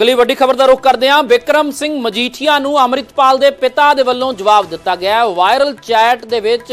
ਅਗਲੀ ਵੱਡੀ ਖਬਰ ਦਾ ਰੁਖ ਕਰਦੇ ਹਾਂ। ਵਿਕਰਮ ਸਿੰਘ ਮਜੀਠੀਆ ਨੂੰ ਅੰਮ੍ਰਿਤਪਾਲ ਦੇ ਪਿਤਾ ਦੇ ਵੱਲੋਂ ਜਵਾਬ ਦਿੱਤਾ ਗਿਆ ਵਾਇਰਲ ਚੈਟ ਦੇ ਵਿੱਚ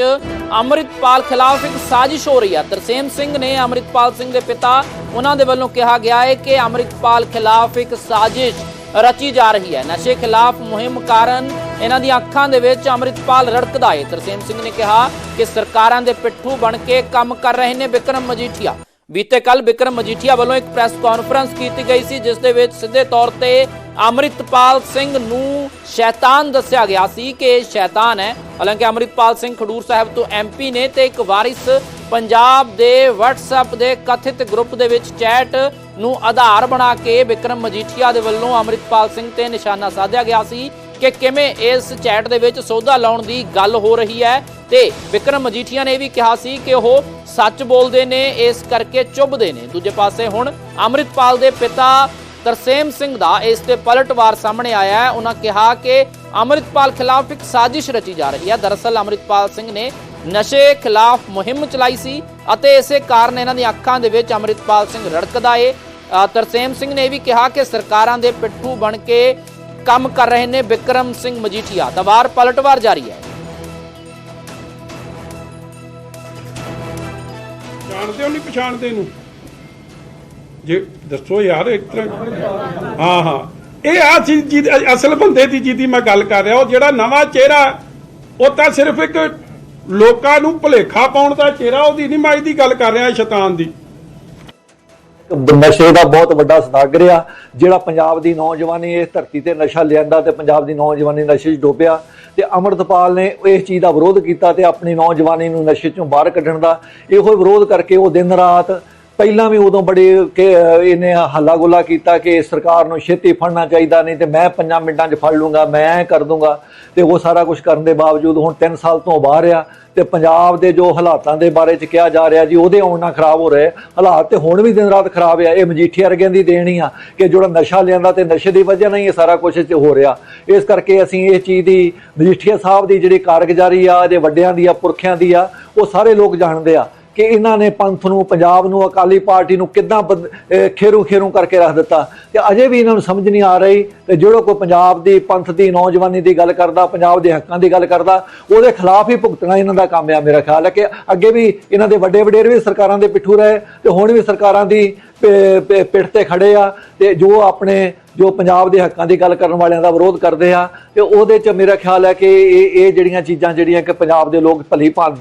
ਅੰਮ੍ਰਿਤਪਾਲ ਖਿਲਾਫ ਇੱਕ ਸਾਜ਼ਿਸ਼ ਹੋ ਰਹੀ ਹੈ। ਤਰਸੇਮ ਸਿੰਘ ਨੇ ਅੰਮ੍ਰਿਤਪਾਲ ਸਿੰਘ ਦੇ ਪਿਤਾ ਉਹਨਾਂ ਦੇ ਵੱਲੋਂ ਕਿਹਾ ਗਿਆ ਹੈ ਕਿ ਅੰਮ੍ਰਿਤਪਾਲ ਖਿਲਾਫ ਇੱਕ ਸਾਜ਼ਿਸ਼ ਰਚੀ ਜਾ ਰਹੀ ਹੈ। ਨਸ਼ੇ ਖਿਲਾਫ ਮੁਹਿੰਮ ਕਾਰਨ ਇਹਨਾਂ ਦੀਆਂ ਅੱਖਾਂ ਦੇ ਵਿੱਚ ਅੰਮ੍ਰਿਤਪਾਲ ਰੜਕਦਾ ਹੈ। ਤਰਸੇਮ ਸਿੰਘ ਨੇ ਕਿਹਾ ਕਿ ਸਰਕਾਰਾਂ ਦੇ ਪਿੱਠੂ ਬਣ ਕੇ ਕੰਮ ਕਰ ਰਹੇ ਨੇ ਵਿਕਰਮ ਮਜੀਠੀਆ। ਬੀਤੇ ਕੱਲ ਵਿਕਰਮ ਮਜੀਠੀਆ ਵੱਲੋਂ ਇੱਕ ਪ੍ਰੈਸ ਕਾਨਫਰੰਸ ਕੀਤੀ ਗਈ ਸੀ, ਜਿਸ ਦੇ ਵਿੱਚ ਸਿੱਧੇ ਤੌਰ ਤੇ ਅੰਮ੍ਰਿਤਪਾਲ ਸਿੰਘ ਨੂੰ ਸ਼ੈਤਾਨ ਦੱਸਿਆ ਗਿਆ ਸੀ ਕਿ ਇਹ ਸ਼ੈਤਾਨ ਹੈ। ਹਾਲਾਂਕਿ ਅੰਮ੍ਰਿਤਪਾਲ ਸਿੰਘ ਖਡੂਰ ਸਾਹਿਬ ਤੋਂ ਐਮਪੀ ਨੇ ਤੇ ਇੱਕ ਵਾਰਿਸ ਪੰਜਾਬ ਦੇ WhatsApp ਦੇ ਕਥਿਤ ਗਰੁੱਪ ਦੇ ਵਿੱਚ ਚੈਟ ਨੂੰ ਆਧਾਰ ਬਣਾ ਕੇ ਵਿਕਰਮ ਮਜੀਠੀਆ ਦੇ ਵੱਲੋਂ ਅੰਮ੍ਰਿਤਪਾਲ ਸਿੰਘ ਤੇ ਨਿਸ਼ਾਨਾ ਸਾਧਿਆ ਗਿਆ ਸੀ ਕਿ ਕਿਵੇਂ ਇਸ ਚੈਟ ਦੇ ਵਿੱਚ ਸੌਦਾ ਲਾਉਣ ਦੀ ਗੱਲ ਹੋ ਰਹੀ ਹੈ। ਤੇ ਵਿਕਰਮ ਮਜੀਠੀਆ ਨੇ ਇਹ ਵੀ ਕਿਹਾ ਸੀ ਕਿ ਉਹ ਸੱਚ ਬੋਲਦੇ ਨੇ, ਇਸ ਕਰਕੇ ਚੁੱਭਦੇ ਨੇ। ਦੂਜੇ ਪਾਸੇ ਹੁਣ ਅੰਮ੍ਰਿਤਪਾਲ ਦੇ ਪਿਤਾ ਤਰਸੇਮ ਸਿੰਘ ਦਾ ਇਸ ਤੇ ਪਲਟਵਾਰ ਸਾਹਮਣੇ ਆਇਆ ਹੈ। ਉਹਨਾਂ ਕਿਹਾ ਕਿ ਅੰਮ੍ਰਿਤਪਾਲ ਖਿਲਾਫ ਇੱਕ ਸਾਜ਼ਿਸ਼ ਰਚੀ ਜਾ ਰਹੀ ਹੈ। ਦਰਅਸਲ ਅੰਮ੍ਰਿਤਪਾਲ ਸਿੰਘ ਨੇ ਨਸ਼ੇ ਖਿਲਾਫ ਮੁਹਿੰਮ ਚਲਾਈ ਸੀ ਅਤੇ ਇਸੇ ਕਾਰਨ ਇਹਨਾਂ ਦੀਆਂ ਅੱਖਾਂ ਦੇ ਵਿੱਚ ਅੰਮ੍ਰਿਤਪਾਲ ਸਿੰਘ ਰੜਕਦਾ ਏ। ਤਰਸੇਮ ਸਿੰਘ ਨੇ ਇਹ ਵੀ ਕਿਹਾ ਕਿ ਸਰਕਾਰਾਂ ਦੇ ਪਿੱਠੂ ਬਣ ਕੇ ਕੰਮ ਕਰ ਰਹੇ ਨੇ ਵਿਕਰਮ ਸਿੰਘ ਮਜੀਠੀਆ। ਤਾਂ ਵਾਰ ਪਲਟਵਾਰ ਜਾਰੀ ਹੈ। ਜਾਣਦੇ ਹੋ ਨਹੀਂ ਪਛਾਣਦੇ ਨੂੰ? ਜੇ ਦੱਸੋ ਯਾਰ ਇੱਕ ਤਰ੍ਹਾਂ ਹਾਂ ਹਾਂ। ਇਹ ਆ ਚੀਜ਼ ਜਿਹਦੀ- ਅਸਲ ਬੰਦੇ ਦੀ ਜਿਹਦੀ ਮੈਂ ਗੱਲ ਕਰ ਰਿਹਾ, ਉਹ ਜਿਹੜਾ ਨਵਾਂ ਚਿਹਰਾ, ਉਹ ਤਾਂ ਸਿਰਫ ਇੱਕ ਲੋਕਾਂ ਨੂੰ ਭੁਲੇਖਾ ਪਾਉਣ ਦਾ ਚਿਹਰਾ, ਉਹਦੀ ਨਹੀਂ ਮੈਂ ਇਹਦੀ ਗੱਲ ਕਰ ਰਿਹਾ ਸ਼ੈਤਾਨ ਦੀ। ਨਸ਼ੇ ਦਾ ਬਹੁਤ ਵੱਡਾ ਸਦਾਗਰ ਆ, ਜਿਹੜਾ ਪੰਜਾਬ ਦੀ ਨੌਜਵਾਨੀ ਇਸ ਧਰਤੀ ਤੇ ਨਸ਼ਾ ਲਿਆਂਦਾ ਤੇ ਪੰਜਾਬ ਦੀ ਨੌਜਵਾਨੀ ਨਸ਼ੇ 'ਚ ਡੋਬਿਆ ਤੇ ਅਮਰਤਪਾਲ ਨੇ ਇਸ ਚੀਜ਼ ਦਾ ਵਿਰੋਧ ਕੀਤਾ ਤੇ ਆਪਣੀ ਨੌਜਵਾਨੀ ਨੂੰ ਨਸ਼ੇ 'ਚੋਂ ਬਾਹਰ ਕੱਢਣ ਦਾ, ਇਹੋ ਵਿਰੋਧ ਕਰਕੇ ਉਹ ਦਿਨ ਰਾਤ ਪਹਿਲਾਂ ਵੀ ਉਦੋਂ ਬੜੇ ਕਿ ਇਹਨੇ ਹੱਲਾ ਗੁੱਲਾ ਕੀਤਾ ਕਿ ਸਰਕਾਰ ਨੂੰ ਛੇਤੀ ਫੜਨਾ ਚਾਹੀਦਾ, ਨਹੀਂ ਤੇ ਮੈਂ ਪੰਜਾਂ ਮਿੰਟਾਂ 'ਚ ਫੜ ਲੂੰਗਾ, ਮੈਂ ਕਰ ਦੂੰਗਾ। ਤੇ ਉਹ ਸਾਰਾ ਕੁਝ ਕਰਨ ਦੇ ਬਾਵਜੂਦ ਹੁਣ 3 ਸਾਲ ਤੋਂ ਬਾਹਰ ਆ ਤੇ ਪੰਜਾਬ ਦੇ ਜੋ ਹਾਲਾਤਾਂ ਦੇ ਬਾਰੇ ਚ ਕਿਹਾ ਜਾ ਰਿਹਾ ਜੀ, ਉਹਦੇ ਆਉਣ ਨਾਲ ਖਰਾਬ ਹੋ ਰਹੇ ਹਾਲਾਤ ਤੇ ਹੁਣ ਵੀ ਦਿਨ ਰਾਤ ਖਰਾਬ ਆ। ਇਹ ਮਜੀਠੀ ਵਰਗਿਆਂ ਦੀ ਦੇਣੀ ਆ ਕਿ ਜਿਹੜਾ ਨਸ਼ਾ ਲਿਆਂਦਾ ਤੇ ਨਸ਼ੇ ਦੀ ਵਜ੍ਹਾ ਨਾਲ ਹੀ ਇਹ ਸਾਰਾ ਕੁਝ ਹੋ ਰਿਹਾ। ਇਸ ਕਰਕੇ ਅਸੀਂ ਇਹ ਚੀਜ਼ ਦੀ ਮਜੀਠੀਆ ਸਾਹਿਬ ਦੀ ਜਿਹੜੀ ਕਾਰਗੁਜ਼ਾਰੀ ਆ ਇਹਦੇ ਵੱਡਿਆਂ ਦੀ ਆ, ਪੁਰਖਿਆਂ ਦੀ ਆ, ਉਹ ਸਾਰੇ ਲੋਕ ਜਾਣਦੇ ਆ। ਕਿ ਇਹਨਾਂ ਨੇ ਪੰਥ ਨੂੰ, ਪੰਜਾਬ ਨੂੰ, ਅਕਾਲੀ ਪਾਰਟੀ ਨੂੰ ਕਿੱਦਾਂ ਬਦ- ਖੇਰੂ ਖੇਰੂ ਕਰਕੇ ਰੱਖ ਦਿੱਤਾ। ਤੇ ਅਜੇ ਵੀ ਇਹਨਾਂ ਨੂੰ ਸਮਝ ਨਹੀਂ ਆ ਰਹੀ ਤੇ ਜਿਹੜਾ ਕੋਈ ਪੰਜਾਬ ਦੀ ਪੰਥ ਦੀ, ਨੌਜਵਾਨੀ ਦੀ ਗੱਲ ਕਰਦਾ, ਪੰਜਾਬ ਦੇ ਹੱਕਾਂ ਦੀ ਗੱਲ ਕਰਦਾ, ਉਹਦੇ ਖਿਲਾਫ ਹੀ ਭੁਗਤਣਾ ਇਹਨਾਂ ਦਾ ਕੰਮ ਆ ਮੇਰਾ ਖਿਆਲ ਹੈ ਕਿ ਅੱਗੇ ਵੀ ਇਹਨਾਂ ਦੇ ਵੱਡੇ ਵਡੇਰ ਵੀ ਸਰਕਾਰਾਂ ਦੇ ਪਿੱਠੂ ਰਹੇ ਤੇ ਹੁਣ ਵੀ ਸਰਕਾਰਾਂ ਦੀ ਪਿੱਠ ਤੇ ਖੜੇ ਆ ਤੇ ਜੋ ਆਪਣੇ, ਜੋ ਪੰਜਾਬ ਦੇ ਹੱਕਾਂ ਦੀ ਗੱਲ ਕਰਨ ਵਾਲਿਆਂ ਦਾ ਵਿਰੋਧ ਕਰਦੇ ਆ ਤੇ ਉਹਦੇ ਚ ਮੇਰਾ ਖਿਆਲ ਹੈ ਕਿ ਇਹ ਇਹ ਜਿਹੜੀਆਂ ਚੀਜ਼ਾਂ ਜਿਹੜੀਆਂ ਕਿ ਪੰਜਾਬ ਦੇ ਲੋਕ ਭਲੀ ਭਾਂਤ